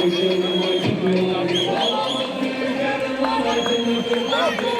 Thank you.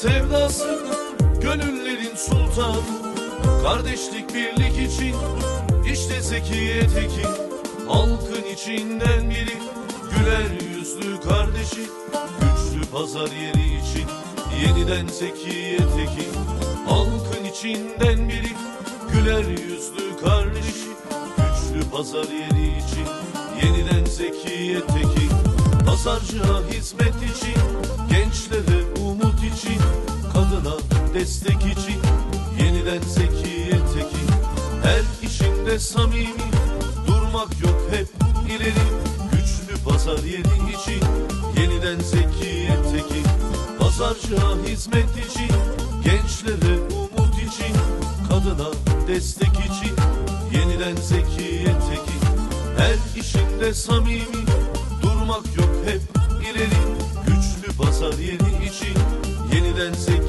sevdası Gönüllerin sultanı. Kardeşlik birlik için işte Zekiye Tekin Halkın içinden biri Güler yüzlü kardeşi. Güçlü pazar yeri için Yeniden Zekiye Tekin Halkın içinden biri Güler yüzlü kardeşi. Güçlü pazar yeri için Yeniden Zekiye Tekin Pazarcığa hizmet için destek için Yeniden Zekiye Tekin Her işinde samimi Durmak yok hep ileri. Güçlü pazar yeri için Yeniden Zekiye Tekin Pazarcığa hizmet için Gençlere umut için Kadına destek için Yeniden Zekiye Tekin Her işinde samimi Durmak yok hep ileri. Güçlü pazar yeri için Yeniden Zekiye